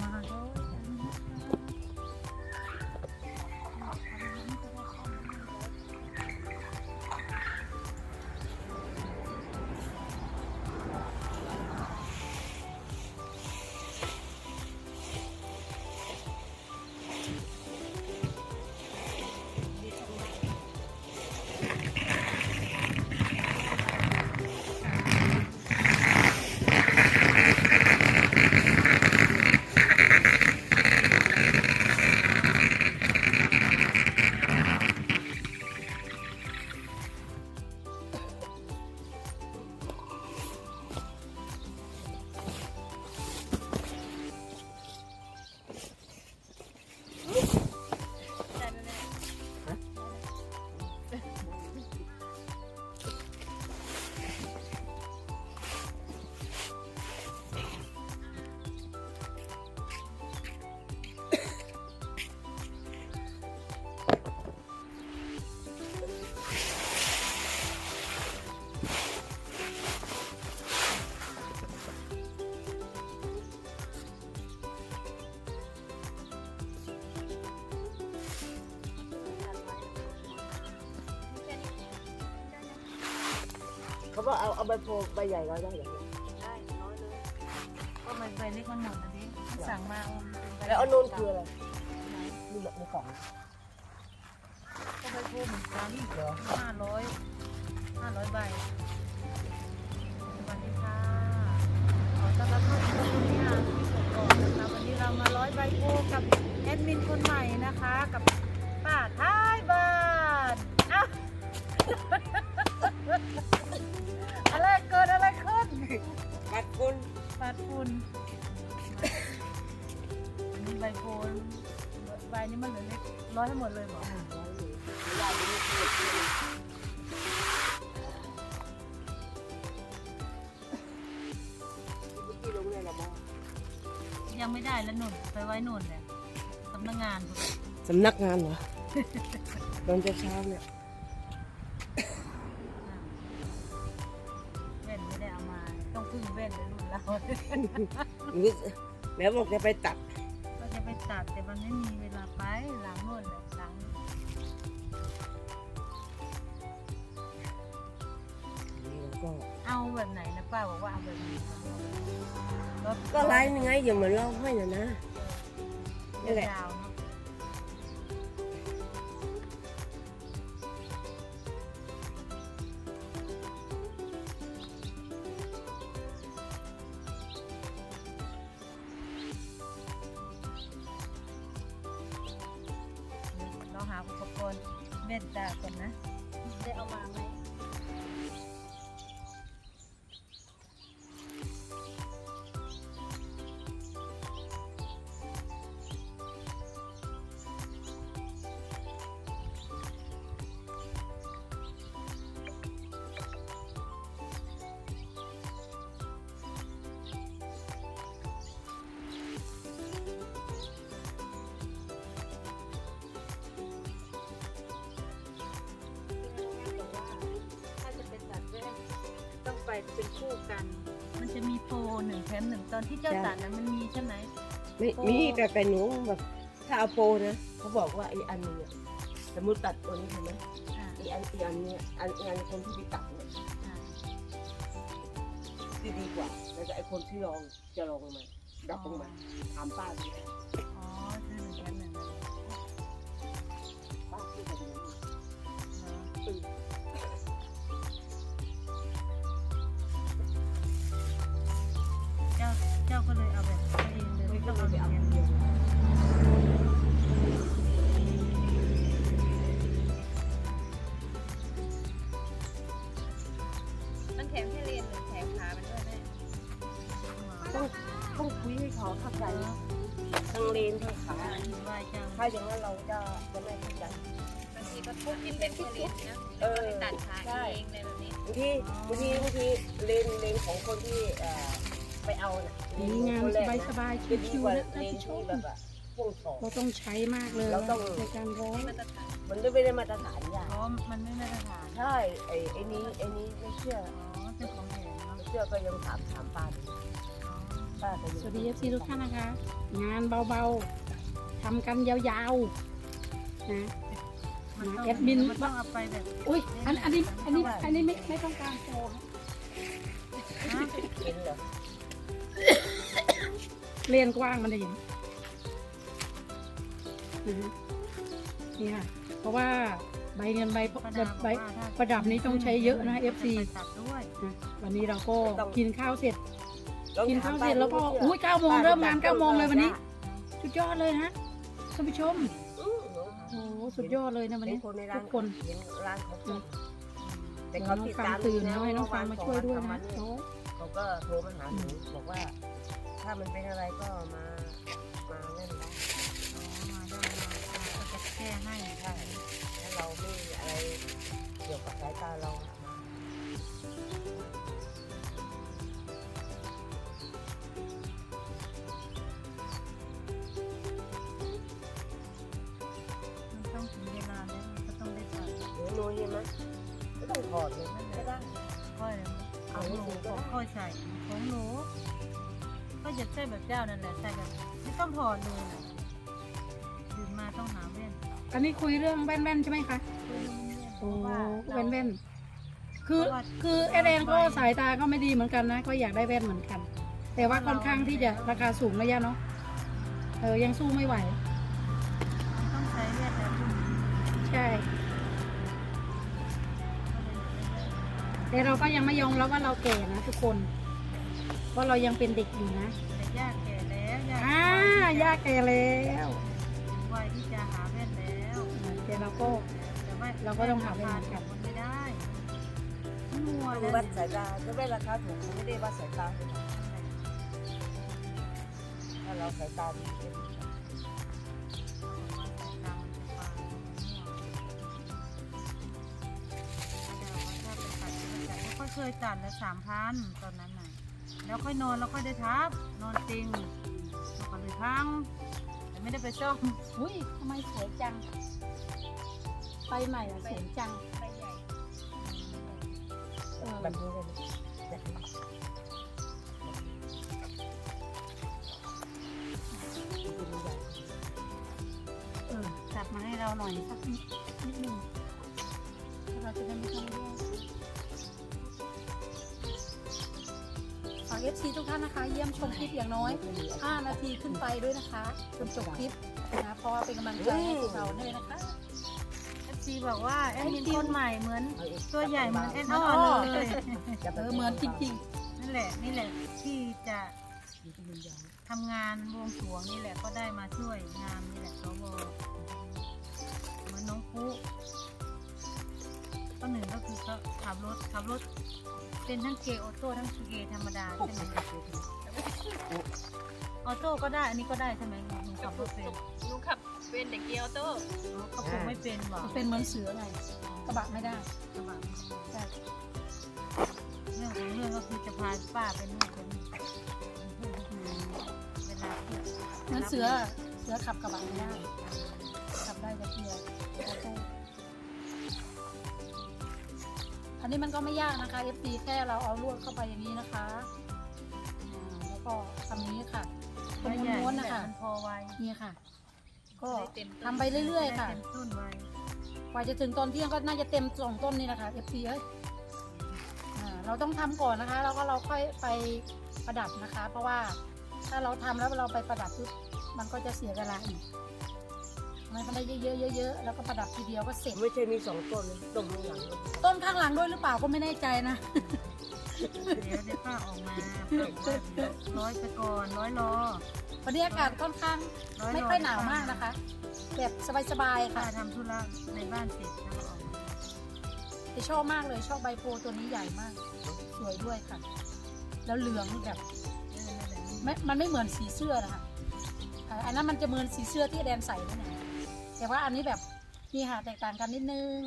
มา เลยเขาบอกเอาเอาใบโพใบใหญ่ก็ได้เหรอได้น้อยเลยก็มันใบเล็กมันหมดนะดิสั่งมาเอาเป็นใบแล้วเอานูนคืออะไรนี่แบบในกล่องก็ใบโพเหมือนกันเหรอห้าร้อยห้าร้อยใบสวัสดีค่ะขอต้อนรับเข้าสู่ช่องนี้ค่ะที่กดก่อนนะคะวันนี้เรามาร้อยใบโพกับแอดมินคนใหม่นะคะ กับป้าท้ายบ้านอ้าว อะไรเกิดอะไรขึ้นกัดคุณปาดฝุ่นอันนี้ใบโพลใบนี้มันเหลือเล็กร้อยให้หมดเลยบอกไม่ได้ดูนี่คือที่ลงเนี่ยละมั้งยังไม่ได้แล้วหนุนไปไว้หนุนเนี่ยสำนักงานพุ่นสำนักงานเหรอ ตอนเช้าๆเนี่ย เว้นเลยรุ่นเรารู้สึกแม่บอกจะไปตัด ก็จะไปตัดแต่มันไม่มีเวลาไปหลังโน่นเลยหลังก็เอาแบบไหนนะป้าบอกว่าเอาแบบนี้รถก็ไล่ยังไงอย่างเหมือนเราให้น่ะนะ นี่แหละ ยาว รณ์เบ็ดดาก่อนนะ ได้เอามาไหม เป็นคู่กัน มันจะมีโปรหนึ่งแถมหนึ่งตอนที่เจ้าตัดนั้นมันมีใช่ไหม ไม่โปรมีแต่แต่หนูแบบถ้าเอาโปรนะเขาบอกว่าไอ้อันนึงอะสมมติตัดตัวนี้ใช่ไหมอ่าไอ้อันอีกอันเนี้ยอันอีกอันคนที่ไปตัดเนี่ยอ่าที่ดีกว่าแล้วก็ไอ้คนที่ลองจะลองมาดับลงมาถามป้าดู ต้ต้อองงไปเอาเอาแบบเดียวมันแถมแค่เลนหรือแถมขามันด้วยแม่ต้องต้องคุยให้เขาเข้าใจนะทั้งเลนทั้งขาไหวจังถ้าอย่างนั้นเราจะจะไม่เข้าใจบางทีก็ทุบที่เป็นแค่เลนนะเออไปตัดขาใช่เองเลยแบบนี้บางทีบางทีบางทีเลนเลนของคนที่เอ่อ ไปเอาน่ะเลดีงามคนแรกสบายนะๆจะดีชิวกว่าๆนะเลท่านนผู้ชที่มแบบว่าพ่วงสองเราต้องใช้มากเลยเราต้องในการร้อยมาตรฐานมันไม่ได้มาตรฐานอย่างเพราะมันไม่มาตรฐานใช่ไอ้ไอ้นี้ไอ้นี้ไม่เชื่ออ๋อเป็นของแถมเนาะไม่เชื่อก็ยังถามถามป้าดูอ๋อป้าก็อยู่สวัสดีเอฟซีทุกท่านนะคะ งานเบาๆทำกันยาวๆนะมันต้องแอดมินมันต้องเอาไปแบบอุ้ยอันอันนี้อันนี้อันนี้ไม่ไม่ต้องการโฟมฮะเห็นเหรอ เรียนกว้างมันจะเห็นนะฮะนี่ค่ะ เพราะว่าใบเงินใบประแบดับบใบว่าถ้าประดับนี้ต้องใช้เยอะนะ FC ไปตัดด้วยนะวันนี้เราก็กินข้าวเสร็จลองกินถข้าวมเสร็จแล้วก็ป้ดูอุ้ยเก้าโมงป้เริ่มงานจะเก้าโมงเลยวันนี้จ้ะสุดยอดเลยนะท่านผู้ชมอื้อโอ้โหสุดยอดเลยนะวันเห็นี้นคนในร้าทุนกคนเห็นร้านเขาจ้ะแต่เดี๋ยวเขาน้องติดฟังตามตื่นนะให้น้องฟังมาช่วยด้วยปรนะมาณโอ้เขาก็โทรมาหาหนูบอกว่า ถ้ามันเป็นอะไรก็มา มาเล่นได้อ๋อมาได้มาก็จะแก้ให้ใช่แล้วเราไม่มีอะไรเกี่ยวกับสายตาเราอะมามันต้องถึงเวลาแล้วมันก็ต้องได้ตัดหนูนูเห็นไหมไม่ต้องถอดเลยก็ได้ค่อยเลยของหนูของค่อยใส่ของหนู ก็อยากใส่แบบเจ้านั่นแหละใส่แบบไม่ต้องถอดเลยน่ะตื่นมาต้องหาแว่นอันนี้คุยเรื่องแว่นๆใช่ไหมคะเพโอ้ราะว่าเรา แว่นๆคือเพราะว่า คือเอเดนก็สายตาก็ไม่ดีเหมือนกันนะ ก็อยากได้แว่นเหมือนกัน แต่ว่าค่อนข้างที่จะราคาสูงนะย่าเนาะเออยังสู้ไม่ไหว ต้องใช้แว่นแล้วคุณใช่ แต่เราก็ยังไม่ยอมแล้วว่าเราแก่นะทุกคนเพ ราะเรายังเป็นเด็กอยู่นะแต่ยากแก่แล้วยากอ่ายากแก่แล้ววัยที่จะหาแว่นแล้วแต่เราก็ แต่ว่าเราก็ต้องหาแว่นเหมือนกันมันไม่ได้มัวดูแล้ววัดสายตาจะได้ราคาถูกไม่ได้วัดสายตาให้เราถ้าเราสายตาดีเป็นก็เคยตัดแล้วสามพันตอนนั้นน่ะ แล้วค่อยนอนแล้วค่อยได้ทับ นอนจริงแล้วก็เลยพังแต่ไม่ได้ไปซ่อมอุ้ยทำไมสวยจัง ไปใหม่อะสวยจังใบใหญ่เออแบบนี้เลยนะแบบนี้เออจัดมาให้เราหน่อยสักนิดนิดหนึ่งเราจะได้ไม่ต้องแย่ งฝากเอฟซีทุกท่านนะคะ เยี่ยมชมคลิปอย่างน้อย 5 นาทีขึ้นไปด้วยนะคะจนจบคลิปนะเพราะว่าเป็นกำลังใจให้พวกเราด้วยนะคะเอฟซีบอกว่าแอดมินคนใหม่เหมือนเอาอีกตัวใหญ่เหมือนแอดอ๋อ้ออเลยจะเออเหมือนจริงนั่นแหละนี่แหละที่จะทำงานบวงสรวงนี่แหละก็ได้มาช่วยงานนี่แหละสวเหมือนน้องปุ๊ ก็หนึ่งก็คือเขาขับรถขับรถ เป็นทั้งเกย์ออโต้ทั้งเกย์ธรรมดาใช่ไหมออโต้ก็ได้อันนี้ก็ได้ใช่ไหมหนูขับรถเป็นหนูขับเป็นเด็กเกียวโต้อ๋อเขาคงไม่เป็นหรอกๆเป็นเหมือนเสือไงกระบะไม่ได้กระบะใช่เรื่องของเรื่องก็คือจะพาป้าไปนู่นไปนี่เวลาที่เหมือนเสือเสือขับกระบะไม่ได้ขับได้แต่เพียง อันนี้มันก็ไม่ยากนะคะ FD แค่เราเอาลวดเข้าไปอย่างนี้นะคะอ่าแล้วก็ทำนี้ค่ะเป็นไม่ใหญ่ม้วนๆนี่นะแหละคะมันพอไวนี่ค่ะ ก็ได้เต็มต้นทำไปเรื่อยๆค่ะได้เป็นต้นไวกว่าจะถึงตอนเที่ยงก็น่าจะเต็มสองต้นนี่นะคะ FC เอ้ยอ่าเราต้องทำก่อนนะคะแล้วก็เราค่อยไปประดับนะคะ เพราะว่าถ้าเราทำแล้วเราไปประดับปุ๊บมันก็จะเสียเวลาอีกทำไมมันได้เยอะๆเยอะๆแล้วก็ประดับทีเดียวก็เสร็จ ไม่ใช่มีสองต้นเลยต้นข้างหลังเลยต้นข้างหลังด้วยหรือเปล่าก็ไม่แน่ใจนะ เดี๋ยวเดี๋ยวป้าออกมาร้อยไปก่อนร้อยรอวันนี้อากาศค่อนข้างร้อยรไม่ค่อยหนาวมากนะคะ แบบสบายป้าๆค่ะทำธุระในบ้านเสร็จแล้วก็ออกมาแต่ชอบมากเลยชอบใบโพธิ์ตัวนี้ใหญ่มาก สวยด้วยค่ะ แล้วเหลืองแบบเออนั่นแหละไม่มันไม่เหมือนสีเสื้อนะคะอ่าอันนั้นมันจะเหมือนสีเสื้อที่แดนใส่นั่นแหละ แต่ว่าอันนี้แบบมีหาแตกต่างกันนิดนึง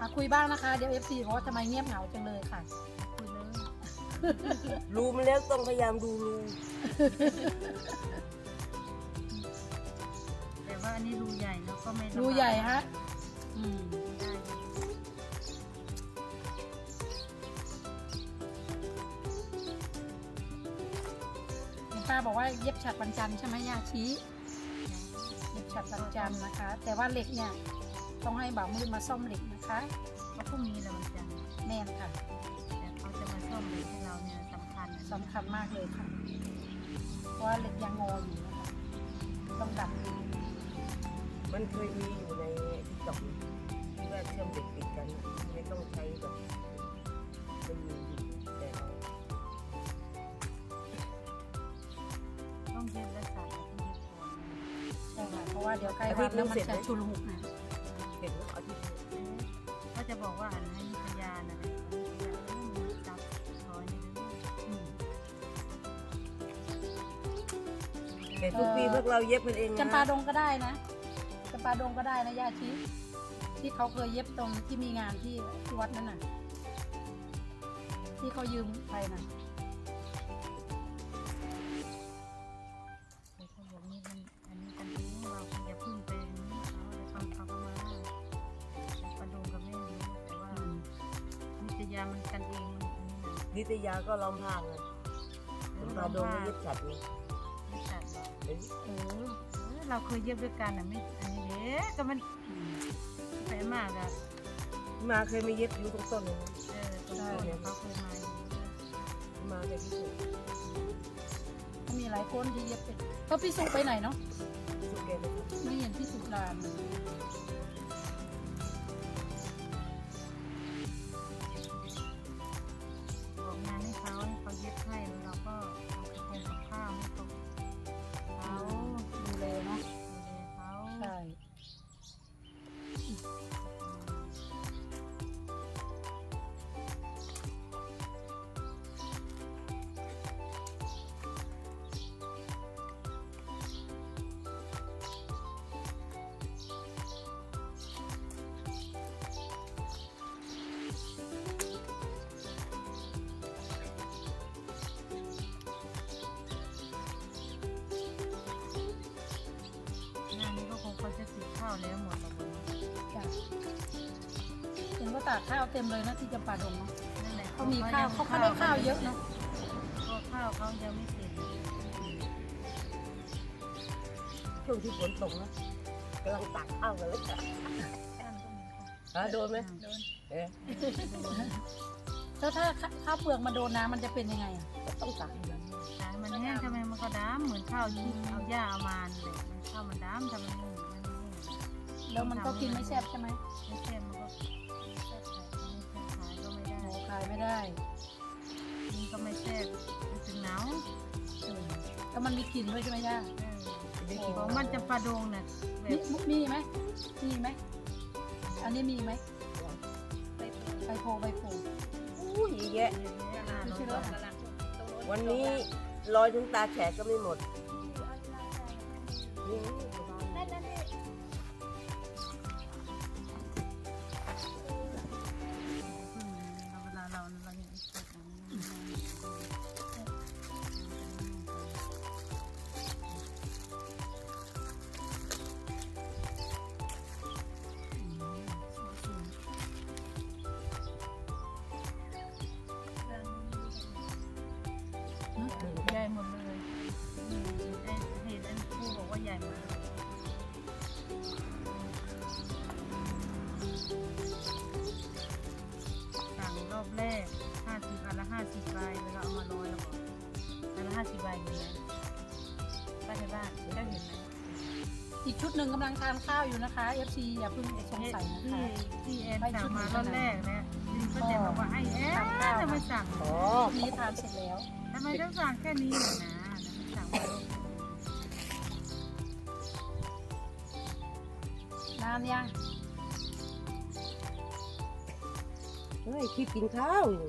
อะคุยบ้างนะคะ เดี๋ยว FC บอกว่าทำไมเงียบเหงาจังเลยค่ะ คุยเลยรูมันแล้วต้องพยายามดูรูแต่ว่าอันนี้รูใหญ่แล้วก็ไม่ระบายรูใหญ่ฮะ อืม ป้าบอกว่าเย็บฉัดวันจันทร์ใช่ไหมย่าชี้เย็บฉัดวันจันทร์นะคะ แต่ว่าเหล็กเนี่ยต้องให้บ่าวมืดมาซ่อมเหล็กนะคะเพราะพรุ่งนี้แหละมันจะแน่นค่ะแต่เขาจะมาซ่อมเลยให้เราเนี่ยสำคัญนะสำคัญมากเลยค่ะ เพราะว่าเหล็กยังงออยู่นะคะต้องดัดมันเคยมีอยู่ในทิกตอกที่ว่าเชื่อมเด็กติดกันอะไม่ต้องใช้แบบมัน ว่าเดี๋ยวใกล้วันแล้วมันจะชุลมุกนะเห็นว่าเอาที่ก็จะบอกว่าอันนี้พยานอะไรพยานเรื่องมือจับร้อยในเรื่องอืมแต่ทุกปีพวกเราเย็บกันเองนะจำปาดงก็ได้นะจำปาดงก็ได้นะย่าชี้ที่เขาเคยเย็บตรงที่มีงานที่ที่วัดนั่นน่ะ ที่เขายืมไปนะแนนี้นะนิตยาก็ล้อมผ้าไงผมมาโดนไม่เย็บฉัดเลยไม่จัดหรอกเห็นเออเออเราเคยเย็บด้วยกันอะไม่อันนี้เด้ก็มันอืมแปลมากอะมาเคยมาเย็บอยู่ตรงต้นเลยนะเออตรงนี้เนี่ยเขาเคยมาอยู่มาแต่ที่สุดก็มีหลายคนที่เย็บเป็นก็พี่สุไปไหนเนาะสุดแกเลยครับไม่เห็นพี่สุลานบอกาวแล้วหมดแล้วมั้งจ้ะเห็นว่าตากข้าวเต็มเลยนะที่จำปาดงเนาะนั่นแหละเขามีข้าวเขาเขาได้ข้าวเยอะเนาะก็ข้าวเขายังไม่เสร็จช่วงที่ฝนตกนะกำลังตักข้าวกันเลยข้าวก็มีข้าวฮะโดนไหมโดนเอ๊ะแล้วถ้าข้าวเปลือกมาโดนน้ำมันจะเป็นยังไงอะต้องตักให้มันสายมันแห้งทำไมมันก็ดำเหมือนข้าวที่เอาหญ้าเอามาเลยข้าวมันดำทำไม แล้วมันก็กินไม่แซ่บใช่ไหมไม่แซ่บมันก็แซ่บขายก็ไม่ได้โอ้ขายไม่ได้กินก็ไม่แซ่บมันถึงหนาวเออแล้วมันมีกลิ่นด้วยใช่ไหมย่าเออของมันจะปลาดงน่ะแบมีบมีไหมมีไหมอันนี้มีไหมไปปลูกใบโพใบโพอู้ยเยอะแยะห้าร้อยบาทกำลังตรงโน้นวันนี้ลอยถึงตาแฉกก็ไม่หมด อีกชุดหนึ่งกำลังทานข้าวอยู่นะคะ FC อย่าเพิ่งสงสัยนะที่คะ ที่แอนสั่งมารอบแรกนะที่ป้าแตนบอกว่าไอ้แอนทำไมสั่งอ๋อชุดนี้ทานเสร็จแล้วทำไมต้องสั่งแค่นี้ล่ะนะสั่งมารอบแรกนานยังเฮ้ยที่กินข้าวอยู่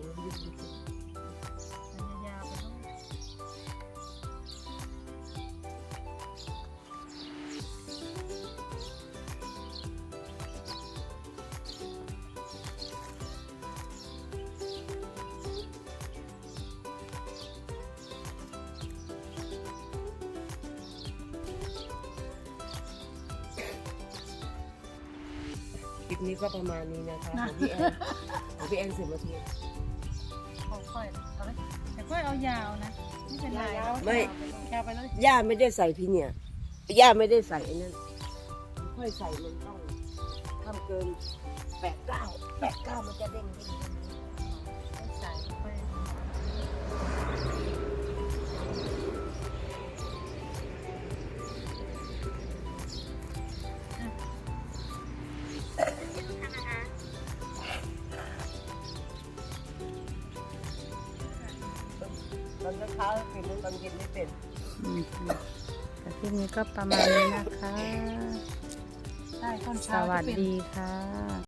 คลิปนี้ก็ประมาณนี้นะคะนะ ของพี่แอนของพี่แอนสิบนาทีของค่อยเอาไหมแต่ค่อยเอายาวนะ ไม่เป็นไรไม่ ยาวไปเลยย่าไม่ได้ใส่พี่เนี่ยย่าไม่ได้ใส่ไอ้นั่นค่อยใส่มันต้องทำเกินแปดเก้าแปดเก้ามันจะเด้งดิ้ง เย็นไม่เป็นอืมแต่ที่นี้ก็ประมาณนี้นะคะ ใช่ตอนสเช้าจะวัสเป็น ดีค่ะ